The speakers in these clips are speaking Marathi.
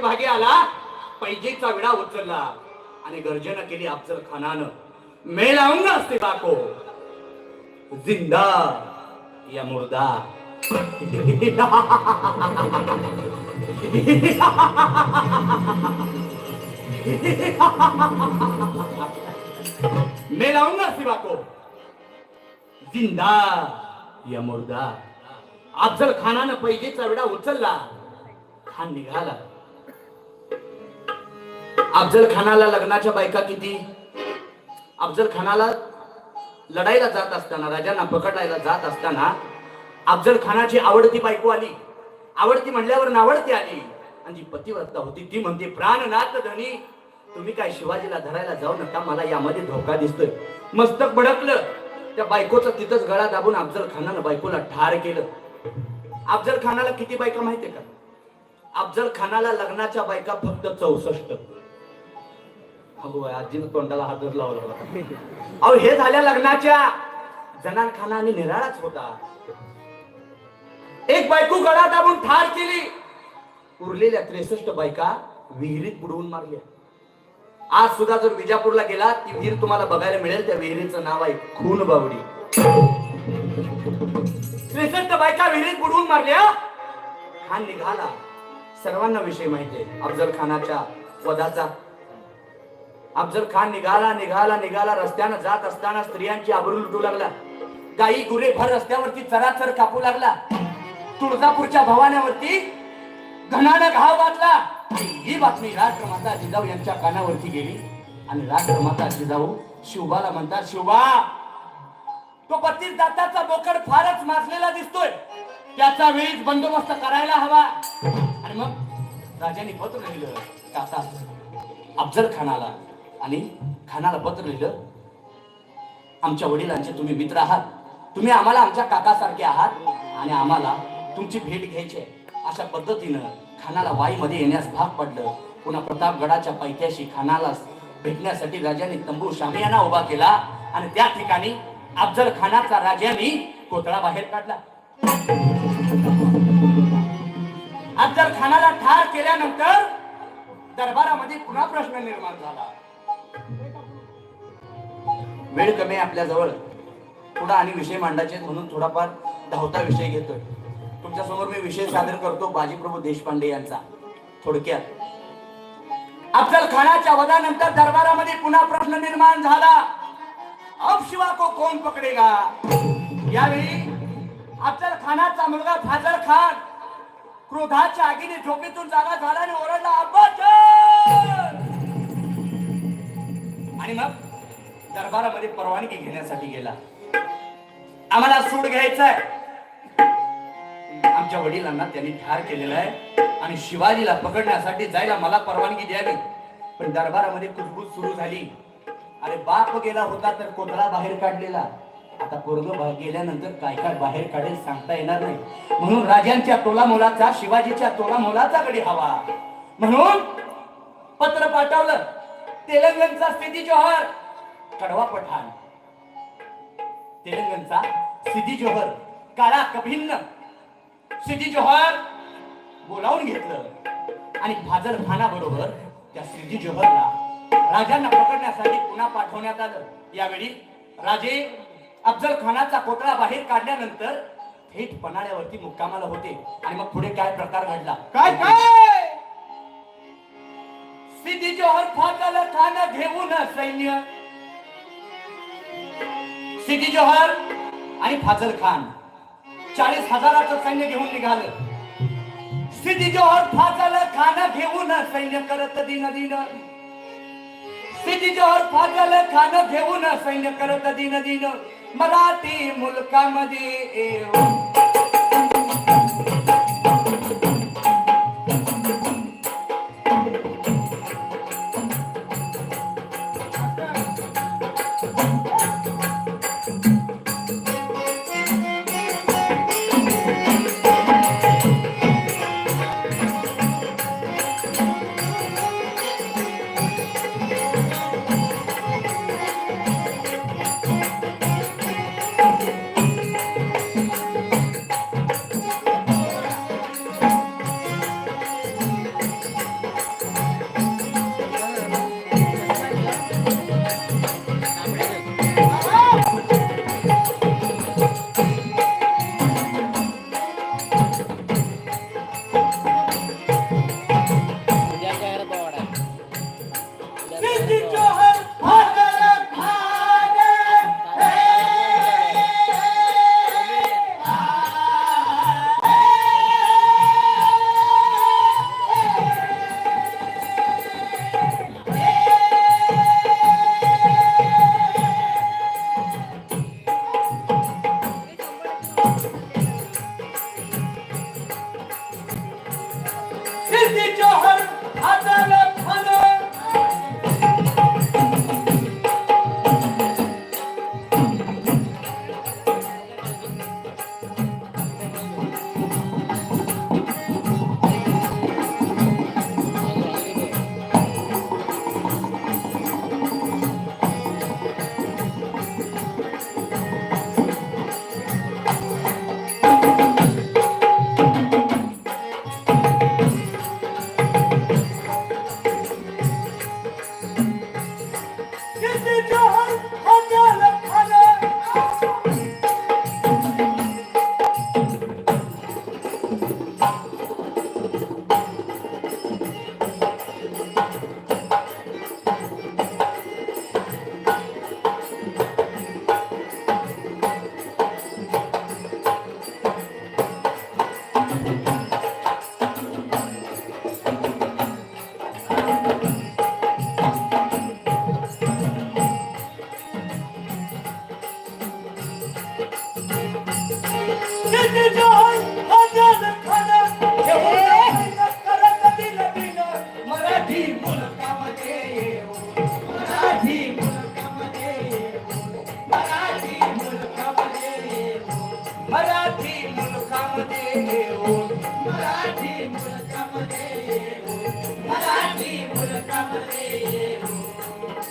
भागी आला पैजेचा विडा उचलला आणि गर्जना केली अफजल खानानं. मे लावून असते बाको. जिंदा या मुर्दा. मे लावून असते बाको. जिंदा या मुर्दा. अफजल खानानं पैजेचा विडा उचलला. खान निघाला. अफजल खानाला लग्नाच्या बायका किती? अफजल खानाला लढायला जात असताना राजांना पकडायला जात असताना अफजल खानाची आवडती बायको आली. आवडती म्हणल्यावर नावडती आली. आणि जी पतिव्रता होती ती म्हणते प्राणनाथ धनी तुम्ही काय शिवाजीला धरायला जाऊ नका मला यामध्ये धोका दिसतोय. मस्तक भडकलं. त्या बायकोचा तिथंच गळा दाबून अफजल खानानं बायकोला ठार केलं. अफजल खानाला किती बायका माहितीये का? अफजल खानाला लग्नाच्या बायका फक्त चौसष्ट. आजीनं तोंडाला हातच लावला होता. अहो हे झाल्या लग्नाच्या. जनानखाना आणि निराळाच होता. एक बायको गळा दाबून ठार केली. उरलेल्या त्रेसष्ट बायका विहिरीत बुडवून मारल्या. आज सुद्धा जर विजापूरला गेला ती विहीर तुम्हाला बघायला मिळेल त्या विहिरीचं नाव आहे खून बावडी. त्रेसष्ट बायका विहिरीत बुडवून मारल्या. खान निघाला. सर्वांना विषय माहिती आहे. अफजल खानाच्या वधाचा अफजल खान निघाला निघाला निघाला रस्त्यानं जात असताना स्त्रियांची आबरू लुटू लागला. गाई गुरे भर रस्त्यावरती चराचर कापू लागला. तुळजापूरच्या भवान्यावरती धनानं घाव घातला. ही बातमी राष्ट्रमाता जिजाऊ यांच्या कानावरती गेली. आणि राष्ट्रमाता जिजाऊ शिवबाला म्हणतात शिवबा तो बत्तीस दाताचा बोकड फारच माजलेला दिसतोय. त्याचा वेळीच बंदोबस्त करायला हवा. आणि मग राजाने पत्र लिहिलं अफजल खानाला आणि खानाला पत्र लिहिलं आमच्या वडिलांचे तुम्ही मित्र आहात. तुम्ही आम्हाला आमच्या काकासारखे आहात आणि आम्हाला तुमची भेट घ्यायची अशा पद्धतीनं खानाला वाईमध्ये येण्यास भाग पडलं. पुन्हा प्रतापगडाच्या पायथ्याशी खानाला भेटण्यासाठी राजाने तंबू शामियाना उभा केला आणि त्या ठिकाणी अफजल खानाचा राजाने कोतळा बाहेर काढला. अफजल खानाला ठार केल्यानंतर दरबारामध्ये पुन्हा प्रश्न निर्माण झाला. वेळ कमी आहे आपल्या जवळ आणि विषय मांडायचे म्हणून थोडाफार धावता विषय घेतोय. तुमच्यासमोर मी विषय सादर करतो बाजीप्रभू देशपांडे यांचा. थोडक्यात. अफजल खानाच्या वधानंतर दरबारामध्ये पुन्हा प्रश्न निर्माण झाला. अब शिवा को कोण पकडेगा? यावेळी अफजल खानाचा मुलगा फाजल खान क्रोधाच्या आगीने झोपेतून जागा झाला आणि ओरडला अब्बा आणि मग दरबारामध्ये परवानगी घेण्यासाठी गेला. आम्हाला सूड घ्यायचंय. आमच्या वडिलांना त्यांनी ठार केलेला आहे आणि शिवाजीला पकडण्यासाठी जायला मला परवानगी द्यावी. पण दरबारामध्ये कुजबूज सुरू झाली. अरे बाप गेला होता तर कोथळा बाहेर काढलेला. आता पोरग गेल्यानंतर काय काय बाहेर काढेल सांगता येणार नाही. म्हणून राजांच्या तोला मोलाचा शिवाजीच्या तोला मोलाचा कडे हवा. म्हणून पत्र पाठवलं. तेलंगणचा स्थिती जोहर. कडवा पठाण. तेलंगणचा सिद्धी जोहर. काळा कभिन्न. सिद्धी जोहर. बोलावून घेतलं. आणि फाजल खाना बरोबर त्या सिद्धी जोहरला राजांना पकडण्यासाठी पुन्हा पाठवण्यात आलं. यावेळी राजे अफजल खानाचा कोतळा बाहेर काढल्यानंतर थेट पन्हाळ्यावरती मुक्कामाला होते. आणि मग पुढे काय प्रकार घडला? काय काय? सिद्धी जोहर फाजल खाना घेऊन सैन्य. सिद्धी जोहर आणि फाजल खान. चाळीस हजाराचं सैन्य घेऊन निघालं. सिद्धी जोहर फाजल खान घेऊन सैन्य करत दिन दिन सिद्धी जोहर फाजल खान घेऊन सैन्य करत दिन दिन मराठी मुलकामध्ये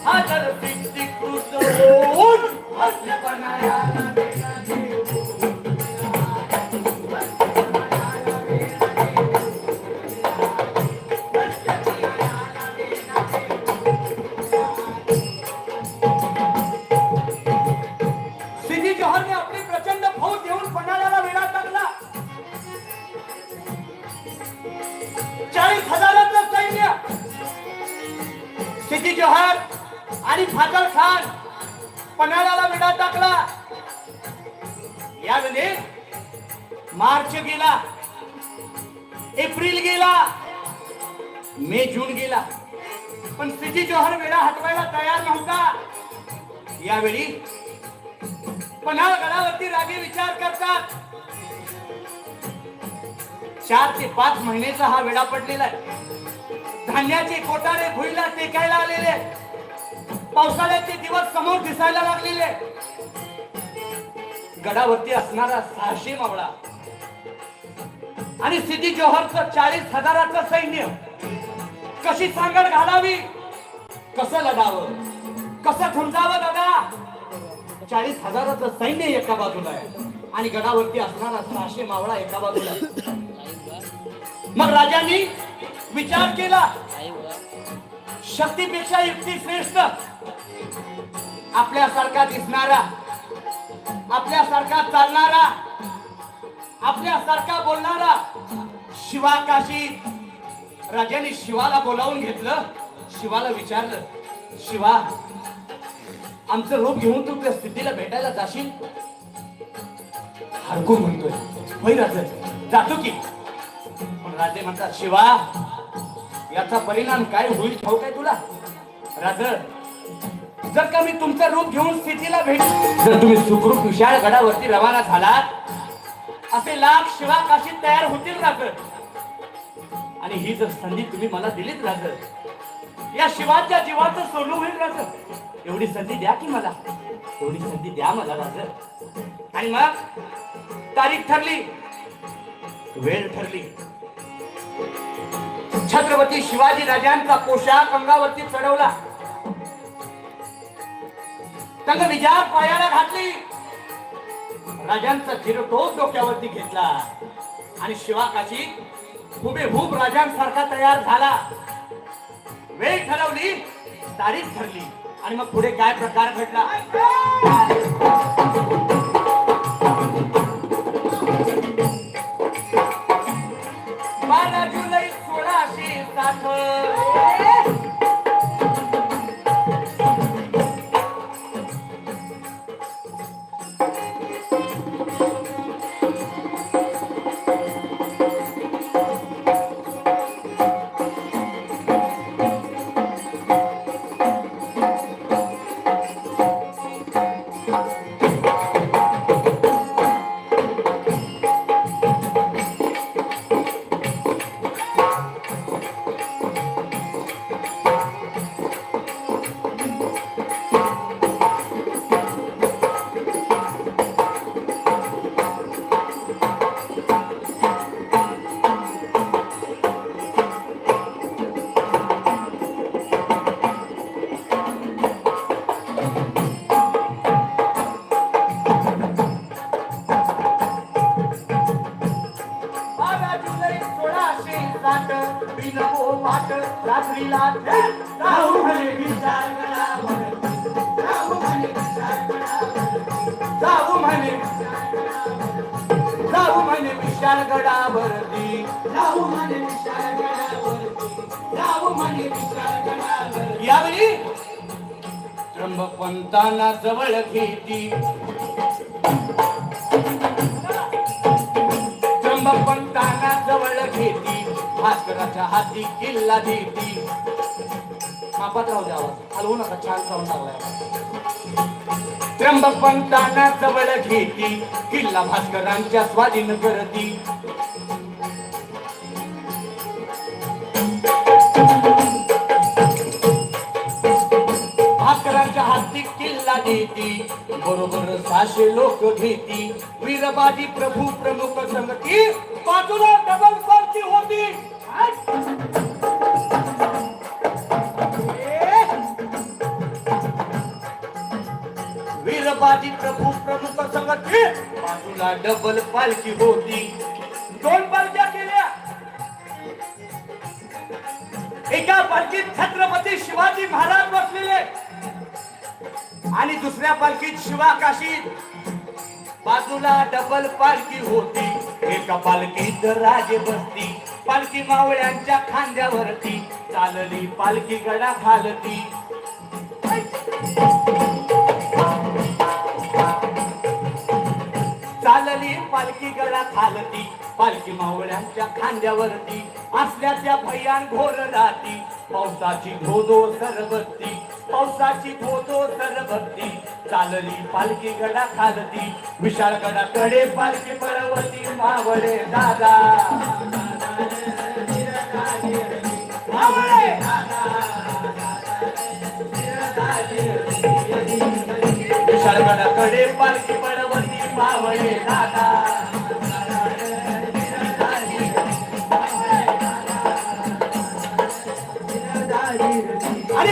हा जर कृत होऊन हसपणाला आणि फाजल खान पन्हाळ्याला विडा टाकला. यावेळी मार्च गेला. एप्रिल गेला. मे जून गेला. पण सिद्धी जोहर वेळा हटवायला तयार नव्हता. यावेळी पन्हाळ गडावरती रागे विचार करतात. चार ते पाच महिन्याचा हा वेळा पडलेला आहे. धान्याचे कोटारे भुईला टेकायला आलेले पावसाळ्याचे दिवस समोर दिसायला लागलेले गडावरती असणारा सहाशे मावळा आणि सिद्धी जोहरच चाळीस हजाराचं सैन्य. कशी सांगड घालावी? कसं लढावं? कसं झुंजावं दादा? चाळीस हजाराचं सैन्य एका बाजूला आहे आणि गडावरती असणारा सहाशे मावळा एका बाजूला मग राजांनी विचार केला. शक्तीपेक्षा युक्ती श्रेष्ठ. आपल्यासारखा दिसणारा आपल्यासारखा चालणारा आपल्यासारखा बोलणारा शिवाकाशी राजाने शिवाला बोलावून घेतलं शिवाला विचारलं शिवा आमचं रूप घेऊन तू त्या स्थितीला भेटायला जाशील? हरकू म्हणतोय. होय राजा जातो की. पण राजे म्हणतात शिवा याचा परिणाम काय होईल ठाऊक आहे तुला? राज जर का मी तुमचं रूप घेऊन स्थितीला भेट जर तुम्ही सुखरूप विशाळ गडावरती रवाना झालात असे लाख शिवा काशीत तयार होतील राज आणि ही जर संधी तुम्ही मला दिलीत राज या शिवाच्या जीवाचं सोनू होईल राज एवढी संधी द्या की मला. एवढी संधी द्या मला राज आणि मग तारीख ठरली. वेळ ठरली. छत्रपती शिवाजी राजांचा पोशाख अंगावरती चढवला. त्यांना विजया पायाला घातली. राजांचा चिरटोप डोक्यावरती घेतला. आणि शिवाकाशी हुबेहूब राजांसारखा तयार झाला. वेळ ठरवली तारीख ठरली. आणि मग पुढे काय प्रकार घडला? सोळाशे साठ बिनहो वाट रात्रीला जाऊ म्हणे विचार म्हणे विचार जाऊ म्हणे जाऊ म्हणे विशाल गडावरती म्हणे विशाल गडावरती म्हणे विशाल यावेळी जवळ घेती. त्र्यंबकपंत भास्कराच्या हाती किल्ला देती. मापात राहू द्या हलवू नका छान साऊंड लागलाय. त्र्यंबक पंताना जवळ घेती. किल्ला भास्करांच्या स्वाधीन करती. भास्करांच्या हाती किल्ला देती. बरोबर साशे लोक घेती. वीरबाजी प्रभू प्रमुख संगती बाजूला डबल होती. वीरबाजी प्रभू प्रमुख संगती बाजूला डबल पालखी होती. दोन पालख्या केल्या. एका पालखीत छत्रपती शिवाजी महाराज बसलेले. आणि दुसऱ्या पालखीत शिवा काशी बाजूला डबल पालखी होती. एका पालखीत राजे बसती. पालखी मावळ्यांच्या खांद्यावरती चालली पालखी गडा खालती. चालली पालखी गडा खालती पालखी मावळ्यांच्या खांद्यावरती. असल्या त्या भयान घोर राती पावसाची धोधो सरबत्ती. पावसाची धोधो सरबत्ती. चालली पालखी गडा खालती विशाळ गडाकडे पालखी पळवती मावळे दादा. कडे पालखी पळवती मावळे दादा. आणि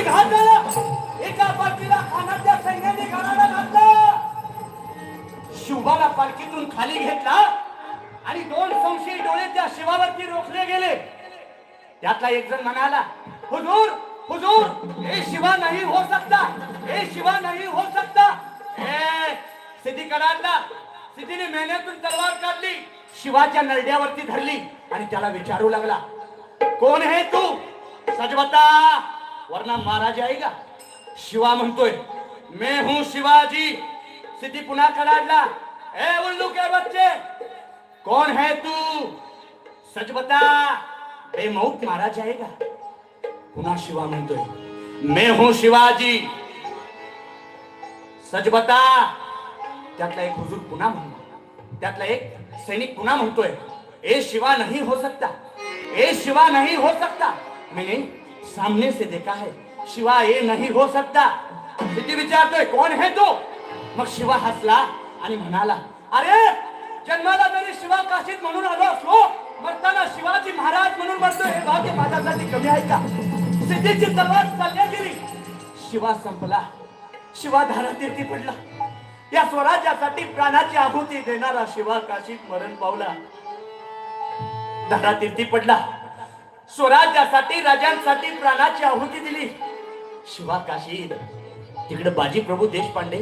एका पालखीला खानाच्या सैन्याने घराला घातलं. शिवबाला पालखीतून खाली घेतला आणि दोन संशयी डोळे त्या शिवावरती रोखले गेले. त्यातला एक जण म्हणाला हुजूर हुजूर हे शिवा नाही हो सकता हे शिवा नाही हो सकता. ए हो सिद्धी कडाडला सिद्धीने मेहनतून तलवार काढली शिवाच्या नरड्यावरती धरली आणि त्याला विचारू लागला कोण है तू? सजवता वरना मारा जाएगा शिवा म्हणतोय मैं हूं शिवाजी. सिद्धी पुन्हा कडाडला ए उल्लू के बच्चे कौन है तू? सच बता बेमौत मारा जाएगा पुन्हा शिवा म्हणतोय. मैं हूं शिवाजी. सच बता त्यातला एक हुजूर पुन्हा म्हणतो त्यातला एक सैनिक पुन्हा म्हणतोय. ए शिवा नहीं हो सकता. ए शिवा नहीं हो सकता. मैंने सामने से देखा है. शिवा ये नहीं हो सकता. किती विचारतोय कोण है तो? मग शिवा हसला आणि म्हणाला अरे जन्माला जरी शिवा काशीत म्हणून आलो असलो. मरताना शिवाजी महाराज म्हणून मरतोय. हे भाग्य माझ्यासाठी कमी आहे का? सध्याची तलवार चालल्या गेली. शिवा संपला. शिवा धारातीर्थी पडला. या स्वराज्यासाठी प्राणाची आहुती देणारा शिवा काशीत मरण पावला. धारातीर्थी पडला. स्वराज्यासाठी राजांसाठी प्राणाची आहुती दिली. शिवा काशीद तिकडे बाजी प्रभू देशपांडे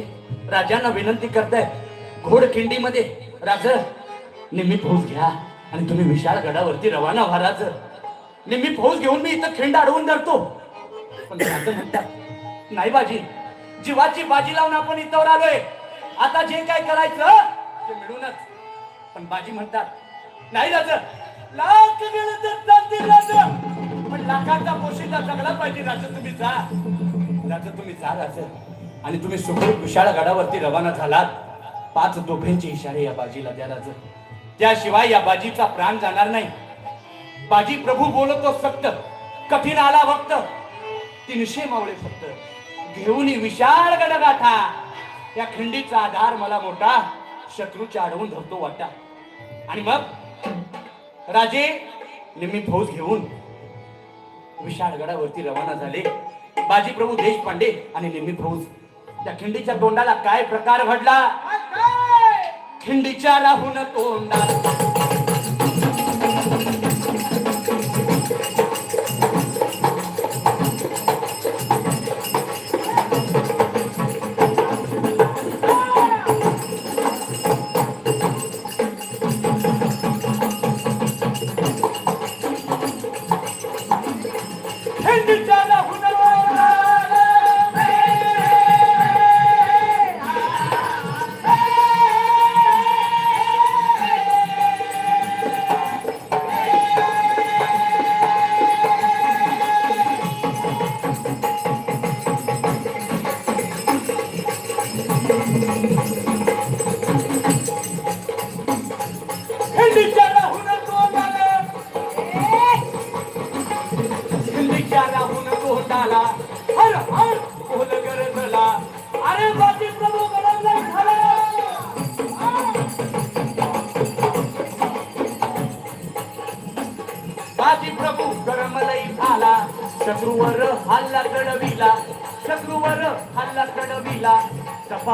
राजांना विनंती करतायत. घोडखिंडीमध्ये राज निम्मी पोहोच घ्या आणि तुम्ही विशाळ गडावरती रवाना व्हा राज. निम्मी फौज घेऊन मी इथं खिंड अडवून धरतो. पण म्हणतात नाही बाजी जीवाची बाजी लावून आपण इथं आलोय. आता जे काय करायचं ते मिळूनच. पण बाजी म्हणतात नाही राज लाख गेलं राज. पण लाखाचा पोशीचा सगळा पाहिजे राज तुम्ही जा. राज तुम्ही जा राज. आणि तुम्ही सुखरूप विशाळ गडावरती रवाना झालात. पाच दोघांचे इशारे या बाजीला द्या राज. त्याशिवाय या बाजीचा प्राण जाणार नाही. बाजी प्रभू बोलतो सक्त कठीण आला भक्त तीनशे मावळे फक्त. घेऊन विशाळ गडगाठा. या खिंडीचा आधार मला मोठा शत्रूच्या अडवून धरतो वाटा. आणि मग राजे निम्मी फौज घेऊन विशाळ गडावरती रवाना झाले. बाजी प्रभू देशपांडे आणि निम्मी फौज. त्या खिंडीच्या तोंडाला काय प्रकार घडला? खिंडीच्या राहून तोंडाला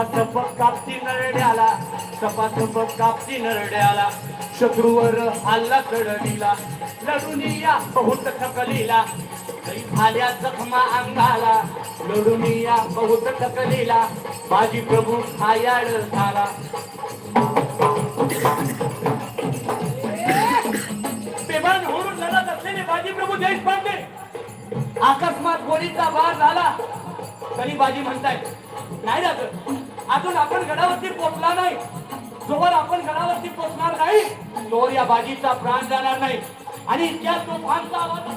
सपासप कापती नरड्याला सपासप कापती नरड्याला शत्रूवर हल्ला चढविला लढून या बहुत थकलीला झाल्या जखमा अंगाला लढून या बहुत थकलीला बाजी प्रभू खायाळ झाला. बेभान होऊन लढत असलेले बाजी प्रभू देशपांडे अकस्मात गोळीचा वार झाला. तरी बाजी म्हणताय नाही जात अजून आपण गडावरती पोचला नाही. जोवर आपण गडावरती पोचणार नाही तोवर या बाजीचा प्राण जाणार नाही. आणि इतक्या तोफांचा आवाज